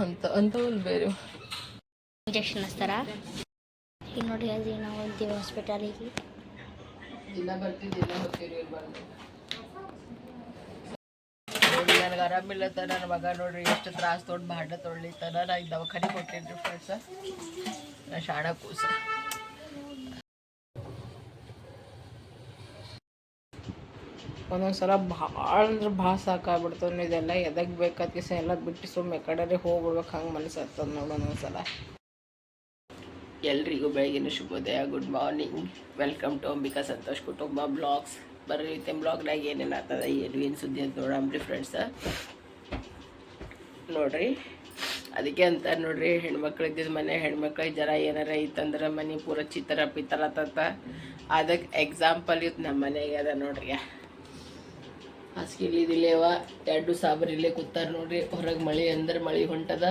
ಅಂತ ಅಂಥವಲ್ಲಿ ಬೇರೆ ಇಂಜೆಕ್ಷನ್ ಹಚ್ತಾರ? ಈಗ ನೋಡಿ ಅದು ನಾವು ಹೋಗ್ತೀವಿ ಹಾಸ್ಪಿಟಲಿಗೆ ದಿನ ಬರ್ತಿದ್ದು ದಿನ ಹೋಗ್ತೀರಿ ಇಲ್ಲಿ ಬಂದು. ನನಗೆ ಆರಾಮಿಲ್ಲತ್ತ ನನ್ನ ಮಗ ನೋಡ್ರಿ ಎಷ್ಟು ತ್ರಾಸ ತೊಗೊಂಡು ಭಾಂಡ ತೊಳಿತಾನ ನಾ ಈಗ ದವಾಖಾನೆ ಕೊಟ್ಟಿನ್ರಿ ಫ್ರೆಂಡ್ಸ ನಾ ಶಾಣ ಕೂಸ ಒಂದೊಂದ್ಸಲ ಭಾಳ ಅಂದ್ರೆ ಭಾಳ ಸಾಕಾಗ್ಬಿಡ್ತದೆ ಇದೆಲ್ಲ ಎದಕ್ಕೆ ಬೇಕಾದ ಎಲ್ಲ ಬಿಟ್ಟು ಸುಮ್ಮನೆ ಕಡೆ ಹೋಗ್ಬಿಡ್ಬೇಕು. ಹಂಗೆ ಮನಸ್ಸು ಆಗ್ತದೆ ನೋಡಿ ಒಂದೊಂದ್ಸಲ. ಎಲ್ರಿಗೂ ಬೆಳಗಿನ ಶುಭೋದಯ, good morning. Welcome to Ambika Santosh ಕುಟುಂಬ ಬ್ಲಾಗ್ಸ್. ಬರ್ರಿ ಬ್ಲಾಗ್ನಾಗ ಏನೇನು ಆಗ್ತದೆ, ಏನು ಏನು ಸುದ್ದಿ ಅಂತ ನೋಡಂಬ್ರಿ ಫ್ರೆಂಡ್ಸ. ನೋಡ್ರಿ, ಅದಕ್ಕೆ ಅಂತ ನೋಡ್ರಿ, ಹೆಣ್ಮಕ್ಳು ಇದ್ದಿದ್ದು ಮನೆ ಹೆಣ್ಮಕ್ಳಿಗೆ ಜರ ಏನಾರ ಇತ್ತಂದ್ರೆ ಮನೆ ಪೂರ ಚಿತ್ತರ ಪಿತ್ತರ ತತ್ತ ಅದಕ್ಕೆ ಎಕ್ಸಾಂಪಲ್ ಇತ್ತು ನಮ್ಮ ಮನೆಗೆ ಅದ ನೋಡ್ರಿ. ಹಾಸಿಗೆ ಇಲ್ಲಿದಿಲ್ಲೇವ ಎರಡು ಸಾಬರ್ ಇಲ್ಲೇ ಕೂತಾರ ನೋಡ್ರಿ. ಹೊರಗೆ ಮಳೆ ಅಂದ್ರೆ ಮಳೆ ಹೊಂಟದ.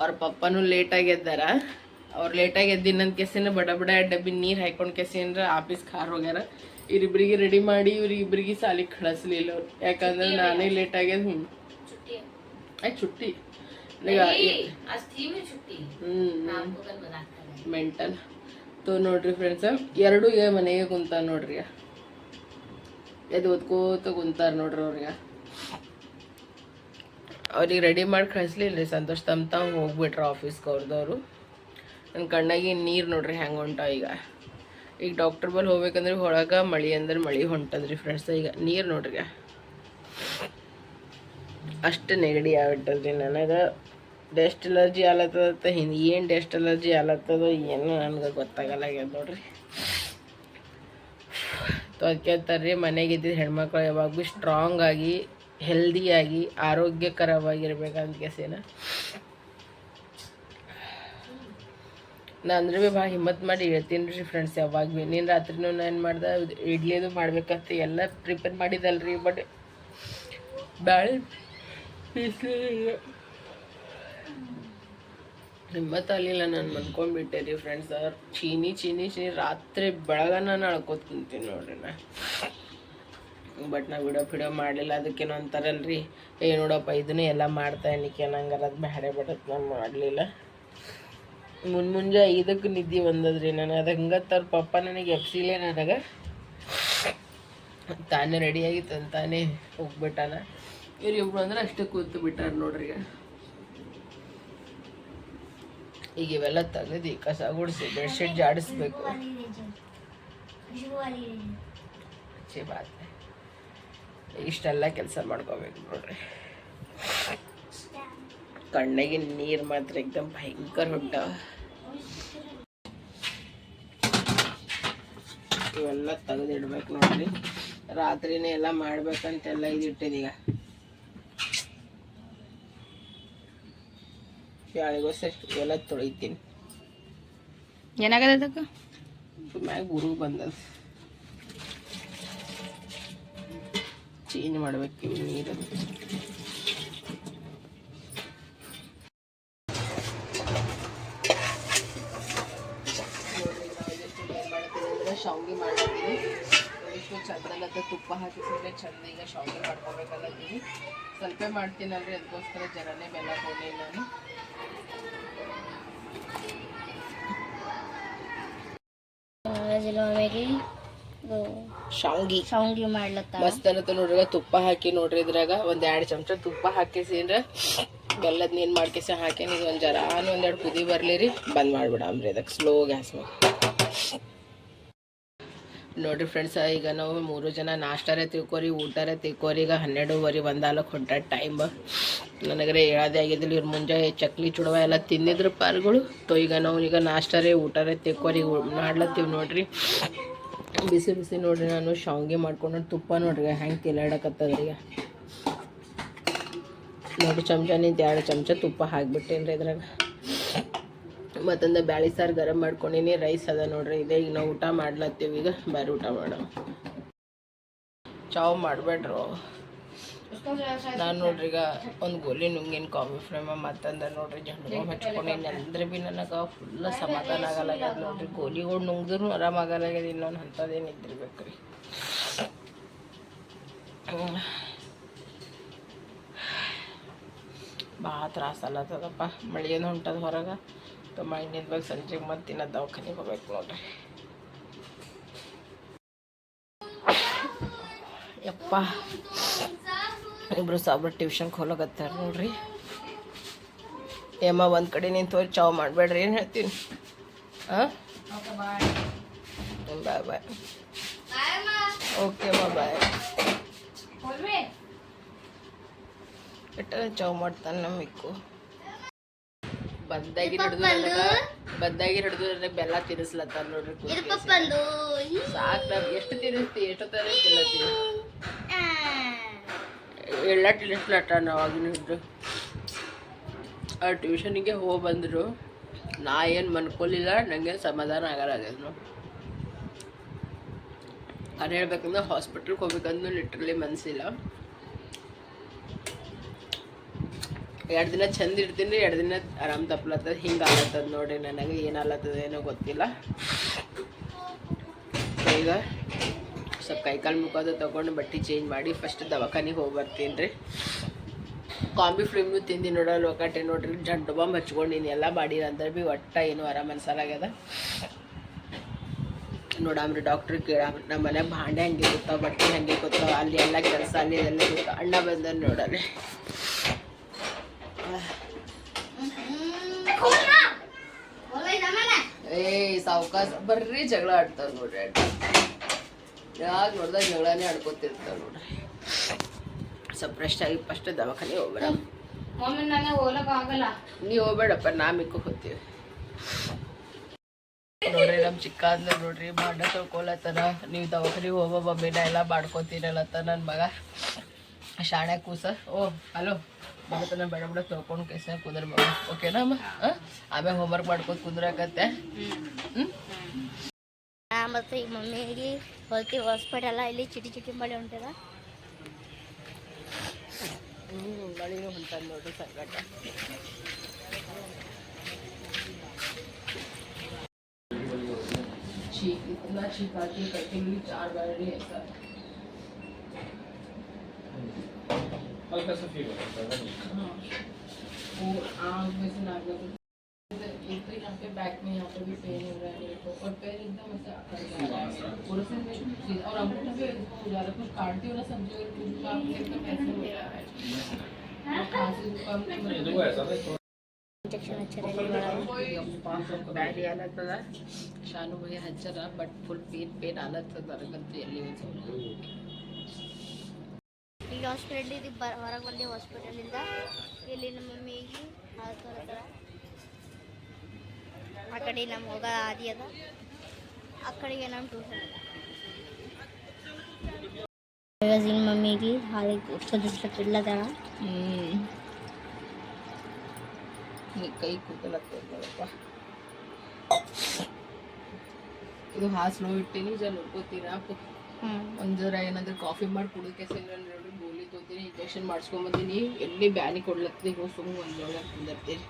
ಅವ್ರ ಪಪ್ಪನೂ ಲೇಟಾಗಿ ಎದ್ದಾರ. ಅವ್ರು ಲೇಟಾಗಿ ಎದ್ದಿನಂತ ಕೆಸಿನ ಬಡ ಬಡ ಡಬ್ಬಿ ನೀರು ಹಾಕೊಂಡು ಕೆಸಿನ್ರ ಆಫೀಸ್ ಕಾರ್ ಹೋಗ್ಯಾರ. ಇವ್ರಿಬ್ರಿಗೆ ರೆಡಿ ಮಾಡಿ ಇವ್ರಿಗಿಬ್ರಿಗೆ ಸಾಲಿಗೆ ಕಳಿಸ್ಲಿಲ್ಲ ಅವ್ರು. ಯಾಕಂದ್ರೆ ನಾನೇ ಲೇಟ್ ಆಗ್ಯದ. ಹ್ಞೂ ಆಯ್ತು ಚುಟ್ಟಿ ಹ್ಞೂ ಮೆಂಟಲ್. ತೋ ನೋಡ್ರಿ ಫ್ರೆಂಡ್ಸ ಎರಡು ಮನೆಗೆ ಕುಂತ ನೋಡ್ರಿ. ಎದ್ದು ಓದ್ಕೋತ ಕುಂತಾರೆ ನೋಡ್ರಿ ಅವ್ರಿಗೆ. ಅವ್ರಿಗೆ ರೆಡಿ ಮಾಡಿ ಕಳಿಸ್ಲಿಲ್ಲ ರೀ ಸಂತೋಷ್ ತಮ್ಮ ತಾವು ಹೋಗ್ಬಿಟ್ರೆ ಆಫೀಸ್ಗೆ ಅವ್ರದವರು. ನನ್ನ ಕಣ್ಣಾಗಿ ನೀರು ನೋಡ್ರಿ ಹೆಂಗೆ ಹೊಂಟ ಈಗ. ಈಗ ಡಾಕ್ಟರ್ ಬಲ್ಲಿ ಹೋಗ್ಬೇಕಂದ್ರೆ ಒಳಗೆ ಮಳಿ ಅಂದ್ರೆ ಮಳಿ ಹೊಂಟದ್ರಿ ಫ್ರೆಂಡ್ಸ್ ಈಗ ನೀರು ನೋಡ್ರಿ. ಅಷ್ಟು ನೆಗಡಿ ಆಗ್ಬಿಟ್ಟದ್ರಿ ನನಗೆ. ಡೆಸ್ಟ್ ಅಲರ್ಜಿ ಆಲತ್ತದ ಹಿಂದೆ ಏನು ಡೆಸ್ಟ್ ಅಲರ್ಜಿ ಆಲತ್ತದ ಏನು ನನಗೆ ಗೊತ್ತಾಗಲ್ಲ ನೋಡ್ರಿ. ಅದಕ್ಕೆ ರೀ ಮನೆಗೆ ಇದ್ದಿದ್ದು ಹೆಣ್ಮಕ್ಳು ಭೀ ಸ್ಟ್ರಾಂಗ್ ಆಗಿ ಹೆಲ್ದಿಯಾಗಿ ಆರೋಗ್ಯಕರವಾಗಿರ್ಬೇಕಂತ ಕೆಸಿನ ನಾ ಅಂದ್ರೆ ಭೀ ಭಾಳ ಹಿಮ್ಮತ್ ಮಾಡಿ ಹೇಳ್ತೀನಿ ರೀ ಫ್ರೆಂಡ್ಸ್ ಯಾವಾಗ ಭೀ ನೀನು ರಾತ್ರಿನೂ ನಾನು ಮಾಡ್ದೆ? ಇಡ್ಲಿದು ಮಾಡ್ಬೇಕಂತ ಎಲ್ಲ ಪ್ರಿಪೇರ್ ಮಾಡಿದಲ್ರಿ ಬಟ್ ಬ್ಯಾಳೆ ಬಿಸಿಲಿಲ್ಲ ಹಿಮ್ಮತ್ ಆಗಲಿಲ್ಲ ನಾನು ಮನ್ಕೊಂಡ್ಬಿಟ್ಟೆ ರೀ ಫ್ರೆಂಡ್ಸ್ ಅವ್ರು ಚೀನಿ ಚೀನಿ ಚೀನಿ. ರಾತ್ರಿ ಬೆಳಗ ನಾನು ಅಳ್ಕೋತ ತಿಂತೀನಿ ನೋಡ್ರಿ ನಾ. ಬಟ್ ನಾ ವಿಡಿಯೋ ಫಿಡಿಯೋ ಮಾಡಲಿಲ್ಲ, ಅದಕ್ಕೇನೋ ಅಂತಾರಲ್ರಿ. ಏ ನೋಡಪ್ಪ, ಇದನ್ನೇ ಎಲ್ಲ ಮಾಡ್ತಾ ಏನಕ್ಕೆ ನಂಗೆ ಅದು ಬೇಡ ಬಿಡತ್ತೆ ನಾನು ಮಾಡಲಿಲ್ಲ. ಮುನ್ ಮುಂಜೆ ಐದಕ್ಕೆ ನಿದ್ದೆ ಬಂದದ್ರಿ ನಾನು. ಅದು ಹಂಗೆ ತರ್ ಪಪ್ಪ ನನಗೆ ಎಪ್ಸಿಲೇ ನನಗೆ. ತಾನೇ ರೆಡಿಯಾಗಿ ತಾನೇ ಹೋಗ್ಬಿಟ್ಟಾನ. ಇವ್ರು ಇಬ್ರು ಅಂದ್ರೆ ಅಷ್ಟೇ ಕೂತು ಬಿಟ್ಟಾರ ನೋಡ್ರಿ ಈಗ ಇವೆಲ್ಲ ಇವೆಲ್ಲ ಈ ಕಸ ಗುಡಿಸಿ ಬೆಡ್ಶೀಟ್ ಜಾಡಿಸ್ಬೇಕು. ಇಷ್ಟೆಲ್ಲ ಕೆಲಸ ಮಾಡ್ಕೋಬೇಕು ನೋಡ್ರಿ. ಕಣ್ಣಿಗೆ ನೀರು ಮಾತ್ರ ಎಕ್ದಮ್ ಭಯಂಕರ ಹೊಂಟ ಇವೆಲ್ಲ ತೆಗೆದಿಡ್ಬೇಕು ನೋಡ್ರಿ. ರಾತ್ರಿನೇ ಎಲ್ಲ ಮಾಡ್ಬೇಕಂತೆಲ್ಲ ಇದಿಟ್ಟಿದೀಗ. ಬ್ಯಾಳಿಗೋಸ್ಕರ ಇವೆಲ್ಲ ತೊಳಿತೀನಿ ಏನಾಗದಕ್ಕ ಮ್ಯಾಗ ಉರು ಬಂದದ ಚೇಂಜ್ ಮಾಡ್ಬೇಕು ಇವು ನೀರು ಶಾವಿಗೆ ಮಾಡ್ತೀನಿ ಎಷ್ಟು ಚಂದಲ್ಲದ ತುಪ್ಪ ಹಾಕಿಸಿದ್ರೆ ಚಂದ ಈಗ ಶಾವಿಗೆ ಮಾಡ್ಕೋಬೇಕಲ್ಲತ್ತೀನಿ ಸ್ವಲ್ಪ ಮಾಡ್ತೀನಲ್ರಿ ಅದಕ್ಕೋಸ್ಕರ ಜನನೇ ಬೆಲ್ಲ ತೊಗೊಂಡಿ ನಾನು ಆಮೇಲೆ ಶಾವಿಗೆ. ಶಾವ್ಗಿ ಮಾಡ್ಲತ್ತ ಮಸ್ತ್ ಅನ್ನತ್ತ ನೋಡ್ರಿ ತುಪ್ಪ ಹಾಕಿ ನೋಡ್ರಿ ಇದ್ರಾಗ. ಒಂದ್ ಎರಡು ಚಮಚ ತುಪ್ಪ ಹಾಕಿಸಿದ್ರ ಬೆಲ್ಲದ ನೀನ್ ಮಾಡ್ಕೇಸಿ ಹಾಕೇನಿ ಒಂದ್ ಒಂದು ಜರಾನು ಒಂದೆರಡು ಕುದಿ ಬರ್ಲಿ ರೀ. ಬಂದ್ ಮಾಡ್ಬಿಡಮ್ರಿ ಅದಕ್ಕೆ ಸ್ಲೋ ಗ್ಯಾಸ್ ಮೇಲೆ ನೋಡ್ರಿ ಫ್ರೆಂಡ್ಸ್ ಈಗ ನಾವು ಮೂರು ಜನ ನಾಷ್ಟಾರೇ ತಿಳ್ಕೊರಿ, ಊಟಾರೇ ತಿಳ್ಕೊರಿ, ಈಗ ಹನ್ನೆರಡುವರೆ ಒಂದಾಲಕ್ಕೆ ಕೊಟ್ಟ ಟೈಮ್ ನನಗರೆ ಹೇಳೋದೇ ಆಗಿದ್ದಿಲ್ಲ, ಇವ್ರು ಮುಂಜಾನೆ ಚಕ್ಲಿ ಚುಡವ ಎಲ್ಲ ತಿಂದಿದ್ರು ಪಾರ್ಗಳು. ತೋ ಈಗ ನಾವು ಈಗ ನಾಷ್ಟಾರೇ, ಊಟಾರೇ ತಿಳ್ಕೊರಿ ಮಾಡ್ಲತ್ತೀವಿ ನೋಡ್ರಿ. ಬಿಸಿ ಬಿಸಿ ನೋಡ್ರಿ, ನಾನು ಶಾವಿಗೆ ಮಾಡ್ಕೊಂಡು ತುಪ್ಪ ನೋಡ್ರಿ, ಹೆಂಗೆ ತಿಲಾಡಕತ್ತದ್ರಿ ಈಗ. ನೋಡಿ ಚಮಚ ನಿಂತು ಎರಡು ಚಮಚ ತುಪ್ಪ ಹಾಕ್ಬಿಟ್ಟೇನ್ರಿ ಇದ್ರಾಗ. ಮತ್ತೊಂದು ಬ್ಯಾಳಿ ಸಾರು ಗರಂ ಮಾಡ್ಕೊಂಡಿನಿ. ರೈಸ್ ಅದ ನೋಡ್ರಿ, ಇದೆ. ಈಗ ನಾವು ಊಟ ಮಾಡ್ಲತ್ತೀವಿ. ಈಗ ಬೇರೆ ಊಟ ಮಾಡೋ ಚಾವ್ ಮಾಡಬೇಡ್ರು. ನಾನು ನೋಡ್ರಿ, ಈಗ ಒಂದು ಗೋಲಿ ನುಂಗಿನ ಕಾಫಿ ಫ್ರೇಮ ಮತ್ತಂದ್ರೆ ನೋಡ್ರಿ ಜಂಡು ಹಚ್ಕೊಂಡಿನಿ. ಅಂದ್ರೆ ಭೀ ನನಗೆ ಫುಲ್ ಸಮಾಧಾನ ಆಗಲಾಗ್ಯದ ನೋಡ್ರಿ. ಗೋಲಿಗಳು ನುಂಗಿದ್ರು ಆರಾಮ ಆಗಲಾಗ್ಯದ ಇನ್ನೊಂದು ಅಂಥದ್ದೇನು ಇದ್ದಿರ್ಬೇಕು ರೀ ಭಾಳ ತ್ರಾಸ ಅಲ್ಲತ್ತದಪ್ಪ ಮಳೆಯನ್ನು ಹೊಂಟದ ಹೊರಗೆ. ಮಳೆ ನಿಂದ್ಬೇಕು ಸಂಜೆಗೆ ಮತ್ತೆ ಇನ್ನೂ ದವಾಖಾನಿಗೆ ಹೋಗ್ಬೇಕು ನೋಡ್ರಿ. ಯಪ್ಪ ಇಬ್ರು ಸಾಬ್ರು ಟ್ಯೂಷನ್ಗೆ ಹೋಲಕತ್ತಾರ ನೋಡ್ರಿ. ಏಮ್ಮ ಒಂದು ಕಡೆ ನಿಂತು ತೋರಿ ಚಾವ್ ಮಾಡಬೇಡ್ರಿ ಏನು ಹೇಳ್ತೀನಿ? ಹಾಂ ಬಾಯ್ ಬಾಯ್. ಓಕೆ ಅಮ್ಮ ಬಾಯ್. ಬಿಟ್ಟ ಚಾವ್ ಮಾಡ್ತಾನೆ ನಮ್ಮ ಬಂದಾಗಿ ಹಿಡಿದು ಬಂದಾಗಿ ಹಿಡಿದು ಬೆಲ್ಲ ತಿನ್ನಿಸ್ಲತ್ತಾರ ನೋಡ್ರಿ ಸಾಕು ನಾವು ಎಷ್ಟು ತಿನ್ನಿಸ್ತಿ ಎಷ್ಟು ತರ ತಿನ್ನತ್ತೀವಿ ಎಲ್ಲ ತಿನ್ನಿಸ್ಲಟ್ಟ ನಾವು ಆಗಿನ ಹಿಡಿದು. ಆ ಟ್ಯೂಷನಿಗೆ ಹೋಗಿ ಬಂದರು. ನಾ ಏನು ಮನ್ಕೊಲಿಲ್ಲ ನನಗೆ ಸಮಾಧಾನ ಆಗಲಾಗ್ಯದ ನಾನು ಹೇಳ್ಬೇಕಂದ್ರೆ ಹಾಸ್ಪಿಟ್ಲ್ಗೆ ಹೋಗ್ಬೇಕಂದ್ರೆ ಲಿಟ್ರಲಿ ಮನಸ್ಸಿಲ್ಲ ಎರಡು ದಿನ ಚಂದ ಇರ್ತೀನಿ ಎರಡು ದಿನ ಆರಾಮ್ ತಪ್ಪಲತ್ತದ ಹಿಂಗೆ ಆಗತ್ತದ ನೋಡ್ರಿ ನನಗೆ ಏನಾಗ್ಲತ್ತದ ಏನೋ ಗೊತ್ತಿಲ್ಲ. ಈಗ ಸ್ವಲ್ಪ ಕೈಕಾಲು ಮುಖದ ತಗೊಂಡು ಬಟ್ಟೆ ಚೇಂಜ್ ಮಾಡಿ ಫಸ್ಟ್ ದವಾಖಾನಿಗೆ ಹೋಗಿ ಬರ್ತೀನಿ ರೀ ಕಾಂಬಿ ಫ್ಲಿಮ್ನು ತಿಂದು ನೋಡಲ್ಲ ಒಕ್ಕಟ್ಟೆ ನೋಡ್ರಿ ಜಂಟು ಬಾಂಬ್ ಹಚ್ಕೊಂಡಿನಿ ಎಲ್ಲ ಮಾಡಿ ಅಂದ್ರೆ ಭೀ ಒಟ್ಟ ಏನು ಆರಾಮ್ ಅನ್ಸಲಾಗ್ಯದ ನೋಡಾಮ್ರಿ ಡಾಕ್ಟ್ರ್ ಕೇಳಾಮ್ರಿ ನಮ್ಮ ಮನೆ ಭಾಂಡೆ ಹಂಗೆ ಗೊತ್ತಾವ ಬಟ್ಟೆ ಹಂಗೆ ಗೊತ್ತಾವ ಅಲ್ಲಿ ಎಲ್ಲ ಕೆಲಸ, ಅಲ್ಲಿ ಎಲ್ಲ ಗೊತ್ತಾವ ಅಣ್ಣ ಬಂದ ನೋಡಲ್ಲ. ಏಯ್ ಸಾವ್ಕಾಸ. ಬರ್ರಿ ಜಗಳ ಆಡ್ತಾರ ನೋಡ್ರಿ ಯಾವಾಗ ನೋಡ್ದಾಗ ಜಗಳನೇ ಆಡ್ಕೊತಿರ್ತಾವ ನೋಡ್ರಿ. ಸ್ವಲ್ಪ ಫ್ರೆಶ್ ಆಗಿ ಫಸ್ಟ್ ದವಾಖಾನೆ ಹೋಗ್ಬೇಡ. ಮಮ್ಮಿ ನನಗೆ ಹೋಗಕ್ ಆಗಲ್ಲ. ನೀ ಹೋಗ್ಬೇಡಪ್ಪ ನಾ ಮಿಕ್ಕು ಹೋಗ್ತೀವಿ. ನೋಡ್ರಿ ನಮ್ಮ ಚಿಕ್ಕ ಅಂದ್ರೆ ನೋಡ್ರಿ ಬಾಂಡ ತೊಳ್ಕೊಳತ್ತಾನ. ನೀವು ದವಾಖಾನಿಗೆ ಹೋಗೋ ಬಮ್ಮಿನ ಎಲ್ಲ ಬಾಡ್ಕೊತೀರಲ್ಲತ್ತ ನನ್ನ ಮಗ. ಶಾಣೆ ಕೂಸ. ಓ ಹಲೋ. ಮಗತನ ಬೇಡ ಬಿಡ ತೊಳ್ಕೊಂಡು ಕೇಸ ಕುಂದ್ರ ಮಗ ಓಕೆನಾ ಅಮ್ಮ ಹಾಂ ಆಮೇಲೆ ಹೋಮ್ವರ್ಕ್ ಮಾಡ್ಕೊತ ಕುಂದ್ರಾಕತ್ತೆ ಹ್ಞೂ ನಾ ಮತ್ತು ಈಗ ಮಮ್ಮಿಗೆ ಹೋಗ್ತೀವಿ ಹಾಸ್ಪಿಟಲ್ ಇಲ್ಲಿ ಚಿಟಿ ಚಿಟಿ ಮಳೆ ಹೊಂಟದ ಹ್ಞೂ ಮಳೆನೂ ಹೊಂಟದ ನೋಡ್ರಿ ಸಂಗಟ छींक इतना छिपाती कंटिन्यू चार बार नहीं ऐसा हल्का सा फीवर है हाँ वो आँख में से नाक में से एक तो यहाँ पे बैक में यहाँ पे भी पेन हो रहा है मेरे को और पैर एकदम ऐसा अकड़ जा रहा है पूरा से मैं सीधा और अंगूठा भी एकदम हो जा रहा है कुछ काटती हो ना सब्जी और कुछ काम एकदम ऐसे हो रहा है और खांसी जुकाम तो ಇದು मतलब- ऐसा नहीं ಇಂಜೆಕ್ಷನ್ ಹಚ್ಚಾರ ಬ್ಯಾಡಿ ಆಲತ್ತದ ಶಾನು ಭಯ ಹಚ್ಚರ ಬಟ್ ಫುಲ್ ಪೇನ್ ಪೇನ್ ಆಲತ್ತದ ನನಗಂತೂ ಎಲ್ಲಿ ಒಂದು ಈಗ ಹಾಸ್ಪಿಟಲ್ ಇದು ಹೊರಗೆ ಬಂದೆ ಹಾಸ್ಪಿಟಲಿಂದ ಇಲ್ಲಿ ನಮ್ಮ ಮಮ್ಮಿಗೆ ಹಾಲು ತೋರ್ತಾರ ಆ ಕಡೆ ನಮ್ಮ ಹೋಗ ಆದಿ ಅದ. ಆ ಕಡೆಗೆ ನಮ್ಮ ಟ್ಯೂಷನ್ ಇವಾಗ ಮಮ್ಮಿಗೆ ಹಾಲಿಗೆ ಕುದಿಸ್ಲಿಕ್ಕೆ ಹ್ಞೂ ಕೈ ಕೂದಲತ್ತದ ಇದು ಇದು ನೋವು ಇಟ್ಟಿನಿ ಜನ ಹ್ಞೂ ಒಂದು ಜರ ಏನಾದ್ರು ಕಾಫಿ ಮಾಡಿ ಕುಡಿಕೆ ನೋಡಿ ಗೋಲಿ ತೊಗೊಂತೀನಿ ಇಂಜೆಕ್ಷನ್ ಮಾಡಿಸ್ಕೊಂಬಂದಿನಿ. ಎಲ್ಲಿ ಬ್ಯಾನಿ ಕೊಡ್ಲತ್ತಿ? ಹೋಗಿ ಸುಮ್ಮನೆ ಒಂದು ಜೋಳ ಕುಂದಿರ್ತೀನಿ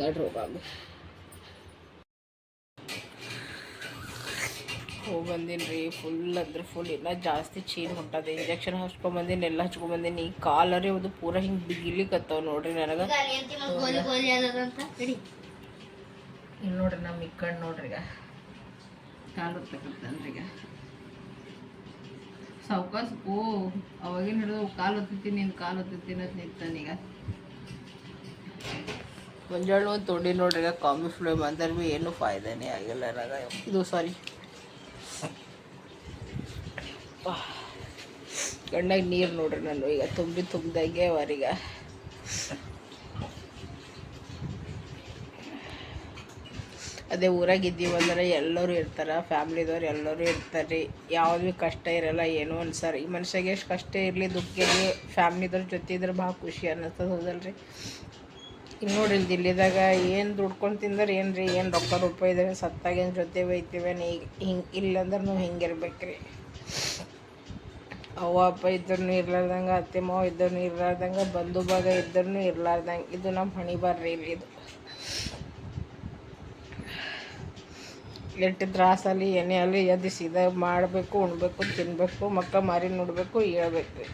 ನಡ್ರಿ ಹೋಗಾಗ ಹೋಗಿ ಬಂದೀನಿ ರೀ ಫುಲ್ ಅಂದ್ರೆ ಫುಲ್ ಎಲ್ಲ ಜಾಸ್ತಿ ಚೀನ್ ಹೊಂಟದೆ ಇಂಜೆಕ್ಷನ್ ಹಚ್ಕೊಂಬಂದಿನಿ ಎಲ್ಲ ಹಚ್ಕೊಂಬಂದಿನಿ. ಈ ಕಾಲರೇ ಅದು ಪೂರ ಹಿಂಗೆ ಬಿಗಿಲಿಕ್ಕತ್ತವ ನೋಡ್ರಿ ನನಗೆ. ಇಲ್ಲಿ ನೋಡ್ರಿ ನಮ್ಮ ಇಕ್ಕಂಡು ನೋಡ್ರಿ ಈಗ. ಕಾಲು ಈಗ. ಸಾವ್ಕಾಸ ಓ, ಅವಾಗಿನ ಹಿಡಿದು ಕಾಲು ಹೊತ್ತಿದ್ದೀನಿ ನಿನ್ನ ಕಾಲು ಹೊತ್ತಿದ್ದೀನಿ ಅಂತ ನಿಂತಾನೀಗ ಮುಂಜಾನೆ ಒಂದು ತೊಂಡಿ ನೋಡ್ರಿ ಈಗ ಕಾಮಿ ಫ್ಲೇಮ್ ಅಂದ್ರೆ ಭೀ ಏನು ಫಾಯ್ದಾನೇ ಆಗಿಲ್ಲ ನನಗೆ ಇದು ಸಾರಿ ಕಣ್ಣಾಗ ನೀರು ನೋಡ್ರಿ ನಾನು ಈಗ, ತುಂಬಿ ತುಂಬ್ದಾಗೆ ಅವರೀಗ. ಅದೇ ಊರಾಗ ಇದ್ದೀವಿ ಅಂದ್ರೆ ಎಲ್ಲರೂ ಇರ್ತಾರೆ, ಫ್ಯಾಮ್ಲಿದವ್ರು ಎಲ್ಲರೂ ಇರ್ತಾರೆ ರೀ ಯಾವ್ದು ಭೀ ಕಷ್ಟ ಇರಲ್ಲ, ಏನೋ ಅನ್ಸಾರ ಈ ಮನುಷ್ಯಗೆ ಎಷ್ಟು ಕಷ್ಟ ಇರಲಿ ದುಃಖ ಇರಲಿ, ಫ್ಯಾಮ್ಲಿದವ್ರ ಜೊತೆ ಇದ್ರೆ ಭಾಳ ಖುಷಿ ಅನ್ನಿಸ್ತದೆ ಹೌದಲ್ರಿ. ಇಲ್ಲಿ ನೋಡ್ರಿ, ಇಲ್ಲಿ ದಿಲ್ಲಿದಾಗ ಏನು ದುಡ್ಕೊಂಡು ತಿಂದ್ರೆ ಏನು ರೀ ಏನು ರೊಕ್ಕ ರೂಪಾಯಿ ಇದ್ರೆ ಸತ್ತಾಗ ಏನು ಜೊತೆ ಬೈತೀವೇನು ಈಗ ಹಿಂಗೆ ಇಲ್ಲಂದ್ರೆ ನಾವು ಹಿಂಗೆ ರೀ ಅವ್ವ, ಅಪ್ಪ ಇದ್ರೂ ಇರ್ಲಾರ್ದಂಗೆ, ಅತ್ತೆ, ಮಾವ ಇದ್ರೂ ಇರ್ಲಾರ್ದಂಗೆ, ಬಂಧು ಭಾಗ ಇದ್ರೂ ಇರ್ಲಾರ್ದಂಗೆ. ಇದು ನಮ್ಮ ಹಣಿ ಬರ್ರಿ ಇಲ್ಲಿ ಇದು. ಎಷ್ಟು ತ್ರಾಸಲ್ಲಿ ಏನೇ ಅಲ್ಲಿ ಎದ್ದು ಸೀದಾ ಮಾಡಬೇಕು, ಉಣ್ಬೇಕು ತಿನ್ನಬೇಕು ಮಕ್ಕ ಮಾರಿ ನೋಡಬೇಕು, ಹೇಳ್ಬೇಕು.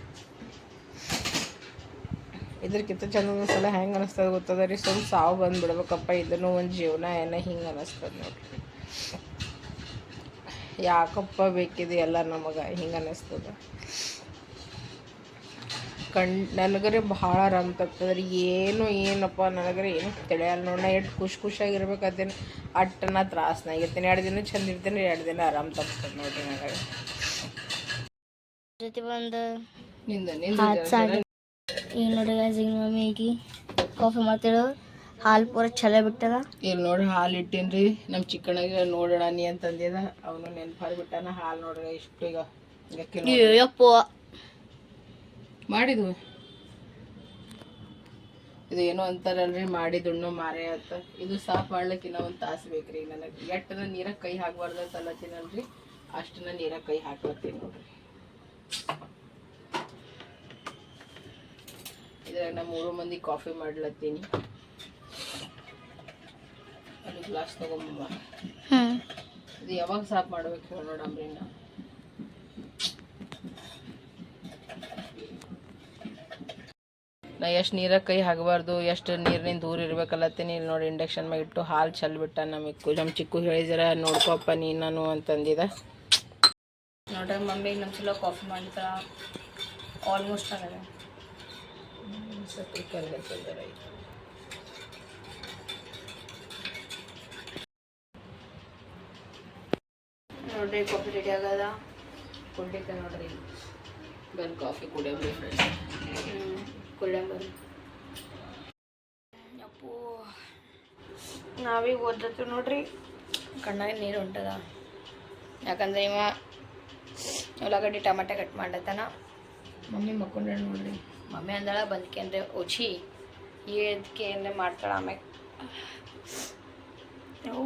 ಇದ್ರಕ್ಕಿಂತ ಚಂದ ಸಲ ಹೆಂಗೆ ಅನಿಸ್ತದೆ ಗೊತ್ತದ ರೀ? ಸ್ವಲ್ಪ ಸಾವು ಬಂದ್ಬಿಡ್ಬೇಕಪ್ಪ, ಇದನ್ನು ಒಂದು ಜೀವನ, ಏನ ಹಿಂಗೆ ಅನಿಸ್ತದೆ ನೋಡ್ರಿ. ಯಾಕಪ್ಪ ಬೇಕಿದೆ ಎಲ್ಲ ನಮಗೆ, ಹಿಂಗೆ ಅನ್ನಿಸ್ತದೆ ಕಣ್ ನನಗರೆ ಭಾಳ ಆರಾಮ್ ಏನು ಏನಪ್ಪ ನನಗರೆ ಏನು ತಿಳಿಯಲ್ಲ. ನೋಡಿ ನಾ ಎಷ್ಟು ಖುಷಿ ಖುಷಿಯಾಗಿರ್ಬೇಕಾದೇನು ಅಟ್ಟು ನಾ ತ್ರಾಸ್ನಾಗಿರ್ತೀನಿ ಎರಡು ದಿನ ಚಂದ ಇರ್ತೀನಿ ಎರಡು ದಿನ ಆರಾಮ್ ತಪ್ತದೆ ನೋಡ್ರಿ ನನಗೆ ಜೊತೆ ಈಗ ನೋಡಿ guys, ಈಗ ಮಮ್ಮಿ ಈಗ ಕಾಫಿ ಮಾಡ್ತಿರೋ ಹಾಲು ಪೂರ ಚಲೋ ಬಿಟ್ಟದ. ಇಲ್ಲಿ ನೋಡಿ ಹಾಲು ಇಟ್ಟೀನಿ ನಮ್ಮ ಚಿಕ್ಕಣ್ಣಗೆ ನೋಡೋಣ ನೀ ಅಂತಂದಿದ. ಅವನು ನೆನಪಾಗಿ ಬಿಟ್ಟಾನ. ಹಾಲು ನೋಡ್ರಿ ಇಷ್ಟು ಈಗ ಅಯ್ಯಪ್ಪ ಯಪ್ಪ ಮಾಡಿದ್ವು. ಇದು ಏನೋ ಅಂತಾರಲ್ರಿ ಮಾಡಿದುಣ್ಣು ಮಾರೇ ಅಂತ. ಇದು ಸಾಫ್ ಮಾಡ್ಲಿಕ್ಕೆ ಇನ್ನೂ ಒಂದು ತಾಸು ಬೇಕ್ರಿ ನನಗೆ. ಎಟ್ಟನ ನೀರಾಗ ಕೈ ಹಾಕ್ಬಾರ್ದು ಅಂತ ಅಲ್ಲತ್ತೀನಲ್ರಿ ಅಷ್ಟನ್ನ ನೀರಾಗ ಕೈ ಹಾಕ್ಲತ್ತೀನಿ ನೋಡ್ರಿ. ಇದ್ರಾಗ ನಾ ಮೂರು ಮಂದಿ ಕಾಫಿ ಮಾಡ್ಲತ್ತೀನಿ. ಅದು ಗ್ಲಾಸ್ ತಗೊಂಬ. ಇದು ಯಾವಾಗ ಸಾಫ್ ಮಾಡ್ಬೇಕು ನೋಡಮ್ರಿ ನಾ ನಾ ಎಷ್ಟು ನೀರಾಗ ಕೈ ಹಾಕಬಾರ್ದು ಎಷ್ಟು ನೀರಿನಿಂದ ದೂರ ಇರ್ಬೇಕಲ್ಲತ್ತೀನಿ ಇಲ್ಲಿ ನೋಡಿ ಇಂಡಕ್ಷನ್ ಮ್ಯಾಗ ಇಟ್ಟು ಹಾಲು ಚೆಲ್ಬಿಟ್ಟ ನಮಗೆ ನಮ್ಮ ಚಿಕ್ಕು ಹೇಳಿದ್ರೆ ನೋಡ್ಕೊಪ್ಪ ನೀ ನಾನು ಅಂತಂದಿದ. ನೋಡ್ರಿ ಮಮ್ಮಿ ನಮ್ಮ ಚಲೋ ಕಾಫಿ ಮಾಡಿದ್ರ ಆಲ್ಮೋಸ್ಟ್ ಆಗದ. ನೋಡ್ರಿ ಕಾಫಿ ರೆಡಿ ಆಗದ? ಕುಡಿಕ ನೋಡ್ರಿ. ಬಂದು ಕಾಫಿ ಕುಡಿಯೋ ಫ್ರೆಂಡ್ಸ್ ಕುಳ್ಳಂಬರಿ. ಅಪ್ಪು ನಾವೀಗ ಓದತ್ತು ನೋಡ್ರಿ, ಕಣ್ಣಾಗ ನೀರು ಹೊಂಟದ. ಯಾಕಂದ್ರೆ ಇವ ಉಳ್ಳಾಗಡ್ಡಿ ಟಮಾಟೆ ಕಟ್ ಮಾಡತ್ತಾನ. ಮಮ್ಮಿ ಮಕ್ಕೊಂಡ್ರೆ ನೋಡ್ರಿ. ಮಮ್ಮಿ ಅಂದಳ ಬಂದ್ಕೆಂದ್ರೆ ಉಚಿ ಏದ್ಕೆ ಏದಕ್ಕೆ ಅಂದ್ರೆ ಮಾಡ್ತಾಳ ಆಮ್ಯಾಗ. ಓ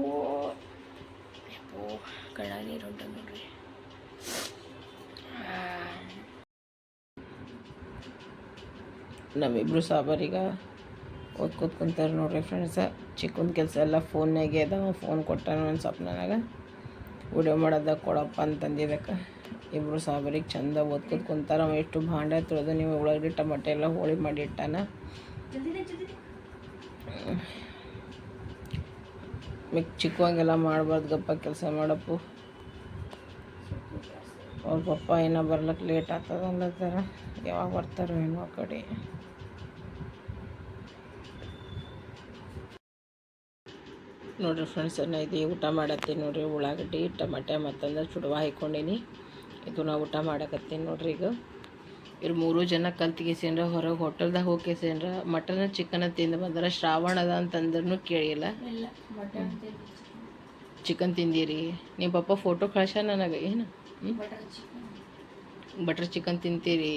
ಕಣ್ಣಾಗ ನೀರು ಹೊಂಟದ ನೋಡ್ರಿ. ನಮ್ಮಿಬ್ರು ಸಾಬರೀಗ ಓದ್ ಕೂತ್ಕೊಂತಾರೆ ನೋಡ್ರಿ ಫ್ರೆಂಡ್ಸ ಚಿಕ್ಕನ ಕೆಲಸ ಎಲ್ಲ ಫೋನ್ನಾಗೆ ಅದ ಫೋನ್ ಕೊಟ್ಟಾನ ಸ್ವಲ್ಪ ನನಗೆ. ವಿಡಿಯೋ ಮಾಡೋದಾಗ ಕೊಡಪ್ಪ ಅಂತಂದಿದ್ದಕ್ಕೆ. ಇಬ್ಬರು ಸಾಬರಿಗೆ ಚಂದ ಓದ್ ಕೂತ್ಕೊಂತಾರ. ಅವ ಎಷ್ಟು ಭಾಂಡೆ ತೊಳೆದು ನೀವು ಉಳ್ಳಾಗಡ್ಡಿ ಟಮಾಟೆ ಎಲ್ಲ ಹೋಳಿ ಮಾಡಿ ಇಟ್ಟಾನ. ಮಿಕ್ ಚಿಕ್ಕವಾಗೆಲ್ಲ ಮಾಡಬಾರ್ದು ಗಪ್ಪ ಕೆಲಸ ಮಾಡಪ್ಪ. ಅವ್ರ ಪಪ್ಪ ಏನೋ ಬರ್ಲಕ್ಕೆ ಲೇಟ್ ಆಗ್ತದ ಅಲ್ಲತ್ತಾರ ಯಾವಾಗ ಬರ್ತಾರೋ ಏನೋ ಕಡೆ. ನೋಡ್ರಿ ಫ್ರೆಂಡ್ಸ್ ಇದು ಊಟ ಮಾಡತ್ತೀನಿ ನೋಡಿರಿ. ಉಳ್ಳಾಗಡ್ಡಿ ಟಮಾಟೆ ಮತ್ತಂದ್ರೆ ಚುಡುವ ಹಾಕ್ಕೊಂಡೀನಿ ಇದು ನಾ ಊಟ ಮಾಡಕತ್ತೀನಿ ನೋಡ್ರಿ ಈಗ. ಇವ್ರು ಮೂರು ಜನ ಕಲ್ತ್ಗಿಸೇನ್ರ ಹೊರಗೆ ಹೋಟೆಲ್ದಾಗ ಹೋಗ್ಕೇಸೇನ್ರ ಮಟನ್ ಚಿಕನ್ ತಿಂದು ಬಂದ್ರೆ ಶ್ರಾವಣ ಅದ ಅಂತಂದ್ರೂ ಕೇಳಿಲ್ಲ. ಚಿಕನ್ ತಿಂದಿರಿ. ನಿಮ್ಮ ಪಪ್ಪ ಫೋಟೋ ಕಳ್ಸ ನನಗೆ ಏನು? ಬಟರ್ ಚಿಕನ್ ತಿಂತೀರಿ.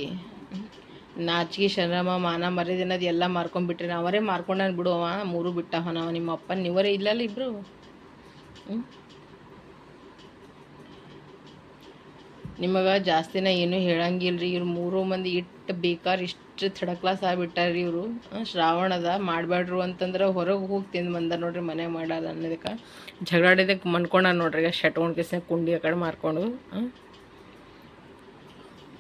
ನಾಚಿಕೆ, ಶರಮ, ಮಾನ ಮರ್ಯಾದೆ ಎಲ್ಲ ಮಾರ್ಕೊಂಡ್ಬಿಟ್ರಿ ಅವರೇ ಮಾರ್ಕೊಂಡಾನ ಬಿಡು ಅವ. ಮೂರು ಬಿಟ್ಟವ ನಾವು ನಿಮ್ಮ ಅಪ್ಪ ನೀವರೇ ಇಲ್ಲಲ್ಲ ಇಬ್ರು? ನಿಮಗೆ ಜಾಸ್ತಿನ ಏನೂ ಹೇಳಂಗಿಲ್ಲ ರೀ ಇವ್ರು ಮೂರು ಮಂದಿ ಇಟ್ಟು ಬೇಕಾರ್ ಇಷ್ಟು ಥರ್ಡ್ ಕ್ಲಾಸ್ ಆಗಿಬಿಟ್ಟಾರ್ರಿ ಇವರು. ಶ್ರಾವಣದ ಮಾಡಬೇಡ್ರು ಅಂತಂದ್ರೆ ಹೊರಗೆ ಹೋಗಿ ತಿಂದು ಬಂದಾರ ನೋಡ್ರಿ ಮನೆ ಮಾಡಲ್ಲ ಅನ್ನೋದಕ್ಕೆ. ಜಗಳಾಡಿದಕ್ಕೆ ಮನ್ಕೊಂಡ ನೋಡ್ರಿ. ಈಗ ಶಟ್ಕೊಂಡ್ ಕೆಸ ಕುಂಡಿ ಆ ಕಡೆ ಮಾರ್ಕೊಂಡು.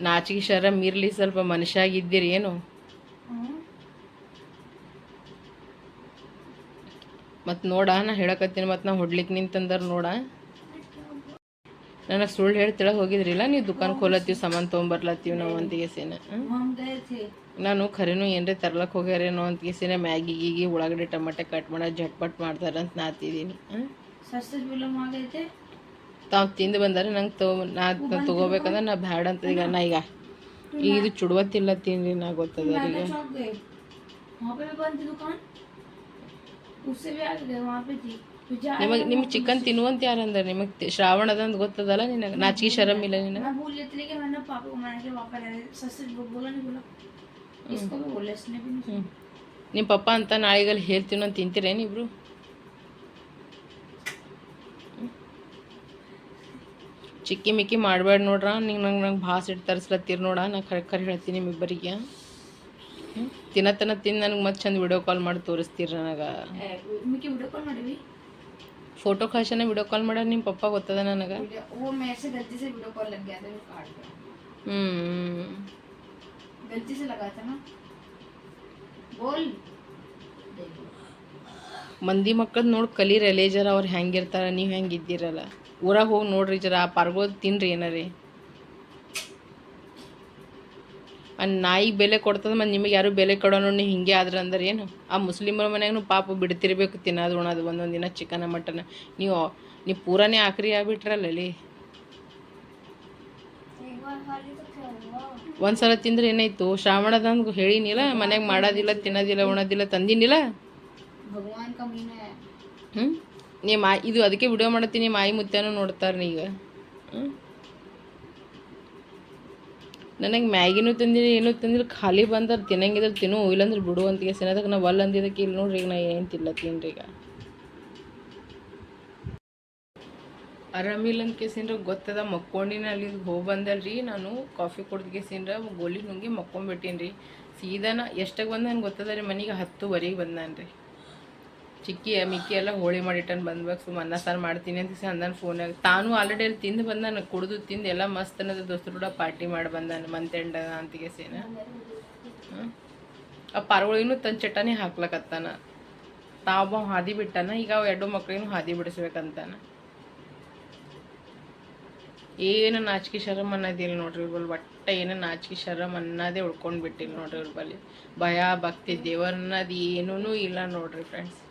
ನಾಚಿಗೆ ಶರಮ್ ಇರಲಿ ಸ್ವಲ್ಪ ಮನುಷ್ಯಾಗಿದ್ದೀರಿ ಏನು? ಮತ್ತು ನೋಡ, ನಾ ಹೇಳಕತ್ತೀನಿ ಮತ್ತು ನಾ ಹೊಡ್ಲಿಕ್ಕೆ ನಿಂತಂದ್ರೆ ನೋಡ. ನನಗೆ ಸುಳ್ಳು ಹೇಳ್ತಿಳ ಹೋಗಿದ್ರಿಲ್ಲ ನೀವು ದುಕಾನ್ ಖೋಲತ್ತೀವಿ, ಸಾಮಾನು ತೊಗೊಂಬರ್ಲತ್ತೀವಿ ನಾವು ಅಂತ ಸೇನ ನಾನು ಖರೇನು ಏನರೇ ತರ್ಲಕ್ಕೆ ಹೋಗ್ಯಾರೇನೋ ಅಂತ ಮ್ಯಾಗಿ ಗೀಗಿ, ಉಳ್ಳಾಗಡ್ಡೆ ಟಮಾಟೆ ಕಟ್ ಮಾಡ, ಝಟ್ಪಟ್ ಮಾಡ್ತಾರಂತ ನಾತಿದ್ದೀನಿ ತಾವು ತಿಂದು ಬಂದರೆ ನಂಗೆ ತೊ ನಾ ತೊಗೋಬೇಕಂದ್ರೆ ನಾ ಬ್ಯಾಡ ಅಂತ ಈಗ ನಾ ಈಗ. ಈಗ ಇದು ಚುಡುವತ್ತಿಲ್ಲ ತಿನ್ರಿ ನಾ ಗೊತ್ತದ ಈಗ ನಿಮಗೆ ಚಿಕನ್ ತಿನ್ನುವಂತ ಯಾರು ಅಂದ್ರೆ ನಿಮಗೆ ಶ್ರಾವಣದ ಅಂತ ಗೊತ್ತದಲ್ಲ ನಿನಗೆ? ನಾಚಿಗೆ ಶರಮ್ ಇಲ್ಲ ನಿನ್ನ ನಿಮ್ಮ ಪಪ್ಪ ಅಂತ ನಾಳೆಗಲ್ಲಿ ಹೇಳ್ತೀನಿ ಅಂತ ತಿಂತೀರೇನು ಇಬ್ರು? ಚಿಕ್ಕಿ ಮಿಕ್ಕಿ ಮಾಡಬೇಡ ನೋಡ್ರ. ನೀವು ನಂಗೆ ನಂಗೆ ಭಾಳ ಸಿಟ್ಟು ತರಿಸ್ಲತ್ತೀರಿ ನೋಡ. ನಾ ಕರೆ ಕರೆ ಹೇಳ್ತೀನಿ ನಿಮ್ಮಿಬ್ಬರಿಗೆ. ತಿನ್ನತನ ತಿಂದು ನನಗೆ ಮತ್ತೆ ಚಂದ ವಿಡಿಯೋ ಕಾಲ್ ಮಾಡಿ ತೋರಿಸ್ತೀರಿ ನನಗೆ. ಫೋಟೋ ಕಳ್ಸನ ವಿಡಿಯೋ ಕಾಲ್ ಮಾಡ್ಯಾರ ನಿಮ್ಮ ಪಪ್ಪ ಗೊತ್ತದ ನನಗೆ? ಮಂದಿ ಮಕ್ಕಳು ನೋಡಿ ಕಲಿ ಜರ ಅವ್ರು ಹೆಂಗಿರ್ತಾರ ನೀವು ಹೆಂಗಿದ್ದೀರಲ್ಲ ಊರಾಗ ಹೋಗಿ ನೋಡ್ರಿ ಜರ ಆ ಪಾರ್ಗೋದ್ ತಿನ್ರಿ ಏನಾರಿ. ಅಂದ್ ನಾಯಿ ಬೆಲೆ ಕೊಡ್ತದೆ ಮತ್ತು ನಿಮಗೆ ಯಾರು ಬೆಲೆ ಕೊಡೋನು ನೋಡಿ ಹಿಂಗೆ ಆದ್ರೆ ಅಂದ್ರೆ ಏನು? ಆ ಮುಸ್ಲಿಮರ ಮನ್ಯಾಗೂ ಪಾಪ ಬಿಡ್ತಿರ್ಬೇಕು ತಿನ್ನೋದು ಉಣೋದು ಒಂದೊಂದು ದಿನ ಚಿಕನ ಮಟನ್. ನೀವು ನೀವು ಪೂರಾನೇ ಆಕ್ರಿ ಆಗ್ಬಿಟ್ರಲ್ಲಲ್ಲಿ ಒಂದು ಒಂದ್ಸಲ ತಿಂದ್ರೆ ಏನಾಯ್ತು? ಶ್ರಾವಣದ ಹೇಳಿನಿಲ್ಲ ಮನೆಗೆ ಮಾಡೋದಿಲ್ಲ ತಿನ್ನೋದಿಲ್ಲ ಉಣೋದಿಲ್ಲ ತಂದಿನಿಲ್ಲ? ಹ್ಮ್. ಹ್ಞೂ ನಿಮ್ಮ ಮಾ ಇದು ಅದಕ್ಕೆ ವಿಡಿಯೋ ಮಾಡತ್ತೀನಿ ಮಾಯಿ ಮುತ್ತೇನು ನೋಡ್ತಾರೆ ಹ್ಞೂ ನನಗೆ ಮ್ಯಾಗಿನೂ ತಂದಿಲ್ಲ ಏನೂ ತಂದಿಲ್ಲ, ಖಾಲಿ ಬಂದ್ರೆ ತಿನ್ನಂಗಿದ್ರೆ ತಿನ್ನು ಇಲ್ಲಂದ್ರೆ ಬಿಡು ಅಂತ ಸಿನದಕ್ಕೆ ನಾ ಒಲ್ ಅಂದಿದ್ದಕ್ಕೆ ಇಲ್ಲಿ ನೋಡ್ರಿ ಈಗ ನಾ ಏನು ತಿಲ್ಲ ತಿನ್ರಿ ಈಗ. ಆರಾಮಿಲ್ಲ ಅಂತ ಕೇಸಿನ್ರ, ಗೊತ್ತದ, ಮಕ್ಕೊಂಡಿನ ಅಲ್ಲಿ ಹೋಗಿ ಬಂದಲ್ರಿ ನಾನು. ಕಾಫಿ ಕುಡ್ದು ಕೇಸಿನ್ರ, ಗೋಲಿ ನುಂಗಿ ಮಕ್ಕೊಂಬಿಟ್ಟೀನಿ ರೀ ಸೀದಾ ನಾ ಎಷ್ಟಾಗ ಬಂದ ನನ್ಗೆ ಗೊತ್ತದ ರೀ, ಮನೆಗೆ ಹತ್ತುವರೆಗೆ ಬಂದಾನ ರೀ ಚಿಕ್ಕಿ ಮಿಕ್ಕಿ ಎಲ್ಲ ಹೋಳಿ ಮಾಡಿಟ್ಟನ್ ಬಂದ್ಬೇಕು ಸುಮ್ಮ ಅನ್ನ ಸಾರು ಮಾಡ್ತೀನಿ ಅಂತ ಅಂದಾನ ಫೋನಾಗ ತಾನು ಆಲ್ರೆಡಿ ಅಲ್ಲಿ ತಿಂದು ಬಂದಾನ, ಕುಡಿದು ತಿಂದು ಎಲ್ಲ ಮಸ್ತ್ ಅನ್ನೋದು ದೋಸ್ತರು ಕೂಡ ಪಾರ್ಟಿ ಮಾಡಿ ಬಂದಾನ, ಮಂತೆಂಡ ಅಂತಿಗೆ ಸೇನ ಆ ಪಾರ್ಗಳಿಗೂ ತನ್ನ ಚಟನಿ ಹಾಕ್ಲಕತ್ತಾನ. ತಾವ ಹಾದಿ ಬಿಟ್ಟಾನ, ಈಗ ಅವು ಎರಡು ಮಕ್ಳಿಗೂ ಹಾದಿ ಬಿಡಿಸ್ಬೇಕಂತಾನ. ಏನು ನಾಚಿಕೆ ಶರಮ್ ಅನ್ನೋದಿಲ್ಲ ನೋಡ್ರಿ ಇವ್ರಲ್ಲಿ ಒಟ್ಟ ಏನು ನಾಚಿಕೆ ಶರಮ್ ಅನ್ನೋದೇ ಉಳ್ಕೊಂಡು ಬಿಟ್ಟಿಲ್ಲ ನೋಡ್ರಿ ಬಲ್ಲಿ. ಭಯ, ಭಕ್ತಿ ದೇವರನ್ನದು ಏನೂ ಇಲ್ಲ ನೋಡ್ರಿ ಫ್ರೆಂಡ್ಸ್